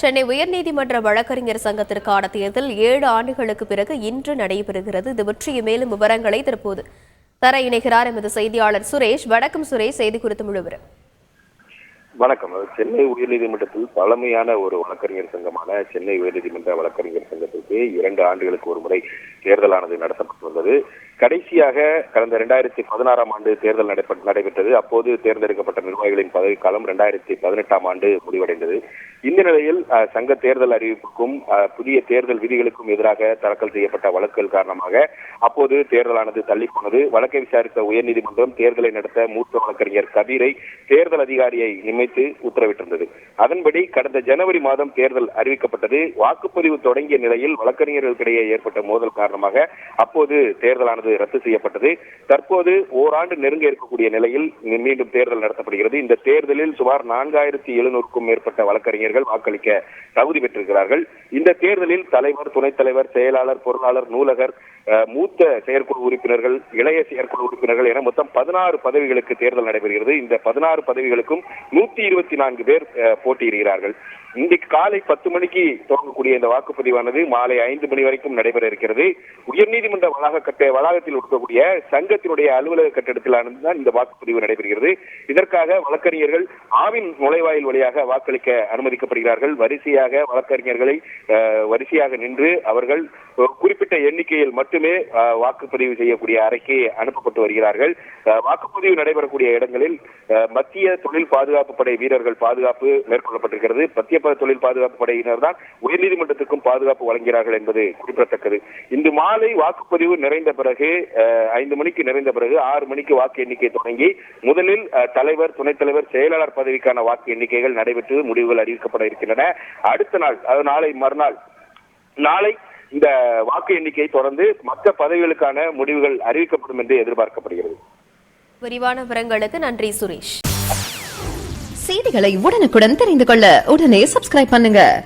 சென்னை உயர்நீதிமன்ற வழக்கறிஞர் சங்கத்திற்கான தேர்தல் ஏழு ஆண்டுகளுக்கு பிறகு இன்று நடைபெறுகிறது. இது பற்றிய மேலும் விவரங்களை தற்போது தர இணைகிறார் எமது செய்தியாளர் சுரேஷ். வணக்கம் சுரேஷ். செய்தி குறித்து முழுவரும் வணக்கம். சென்னை உயர்நீதிமன்றத்தில் பழமையான ஒரு வழக்கறிஞர் சங்கமான சென்னை உயர்நீதிமன்ற வழக்கறிஞர் சங்கத்திற்கு இரண்டு ஆண்டுகளுக்கு ஒரு முறை தேர்தலானது நடத்தப்பட்டு வந்தது. கடைசியாக கடந்த இரண்டாயிரத்தி பதினாறாம் ஆண்டு தேர்தல் நடைபெற்றது. அப்போது தேர்ந்தெடுக்கப்பட்ட நிர்வாகிகளின் பதவிக்காலம் இரண்டாயிரத்தி பதினெட்டாம் ஆண்டு முடிவடைந்தது. இந்த நிலையில் சங்க தேர்தல் அறிவிப்புக்கும் புதிய தேர்தல் விதிகளுக்கும் எதிராக தாக்கல் செய்யப்பட்ட வழக்குகள் காரணமாக அப்போது தேர்தலானது தள்ளி போனது வழக்கை விசாரித்த உயர்நீதிமன்றம் தேர்தலை நடத்த மூத்த வழக்கறிஞர் கபீரை தேர்தல் அதிகாரியை நியமித்து உத்தரவிட்டிருந்தது. அதன்படி கடந்த ஜனவரி மாதம் தேர்தல் அறிவிக்கப்பட்டது. வாக்குப்பதிவு தொடங்கிய நிலையில் வழக்கறிஞர்களுக்கிடையே ஏற்பட்ட மோதல் காரணமாக அப்போது தேர்தலானது ரத்து செய்யப்பட்டது. தற்போது ஓராண்டு நெருங்க இருக்கக்கூடிய நிலையில் மீண்டும் தேர்தல் நடத்தப்படுகிறது. இந்த தேர்தலில் சுமார் நான்காயிரத்தி எழுநூறுக்கும் மேற்பட்ட வழக்கறிஞர்கள் வாக்களிக்க தகுதி பெற்றிருக்கிறார்கள். இந்த தேர்தலில் தலைவர் துணைத் தலைவர் செயலாளர் பொருளாளர் நூலகர் மூத்த செயற்குழு உறுப்பினர்கள் இளைய செயற்குழு உறுப்பினர்கள் என மொத்தம் பதினாறு பதவிகளுக்கு தேர்தல் நடைபெறுகிறது. இந்த பதினாறு பதவிகளுக்கும் நூத்தி இருபத்தி நான்கு பேர் போட்டியிடுகிறார்கள். இன்றைக்கு காலை பத்து மணிக்கு துவங்கக்கூடிய இந்த வாக்குப்பதிவானது மாலை ஐந்து மணி வரைக்கும் நடைபெற இருக்கிறது. உயர்நீதிமன்ற வளாக கட்ட வளாகத்தில் இருக்கக்கூடிய சங்கத்தினுடைய அலுவலக கட்டடத்திலானது தான் இந்த வாக்குப்பதிவு நடைபெறுகிறது. இதற்காக வழக்கறிஞர்கள் ஆவின் நுழைவாயில் வழியாக வாக்களிக்க அனுமதி அனுமதிக்கப்படுகிறார்கள். வரிசையாக வழக்கறிஞர்களை வரிசையாக நின்று அவர்கள் குறிப்பிட்ட எண்ணிக்கையில் மட்டுமே வாக்குப்பதிவு செய்யக்கூடிய அறைக்கு அனுப்பப்பட்டு வருகிறார்கள். வாக்குப்பதிவு நடைபெறக்கூடிய இடங்களில் மத்திய தொழில் பாதுகாப்பு படை வீரர்கள் பாதுகாப்பு மேற்கொள்ளப்பட்டிருக்கிறது. மத்திய தொழில் பாதுகாப்பு படையினர் தான் உயர்நீதிமன்றத்துக்கும் பாதுகாப்பு வழங்குகிறார்கள் என்பது குறிப்பிடத்தக்கது. இன்று மாலை வாக்குப்பதிவு நிறைந்த பிறகு ஐந்து மணிக்கு நிறைந்த பிறகு ஆறு மணிக்கு வாக்கு எண்ணிக்கை தொடங்கி முதலில் தலைவர் துணைத் தலைவர் செயலாளர் பதவிக்கான வாக்கு எண்ணிக்கைகள் நடைபெற்று முடிவுகள் அறிவிக்கப்பட இருக்கின்றன. அடுத்த நாள் அதாவது நாளை மறுநாள் நாளை இந்த வாக்கு எண்ணிக்கையை தொடர்ந்து மற்ற பதவிகளுக்கான முடிவுகள் அறிவிக்கப்படும் என்று எதிர்பார்க்கப்படுகிறது. விரிவான விவரங்களுக்கு நன்றி சுரேஷ். செய்திகளை உடனுக்குடன் தெரிந்து கொள்ள உடனே சப்ஸ்கிரைப் பண்ணுங்க.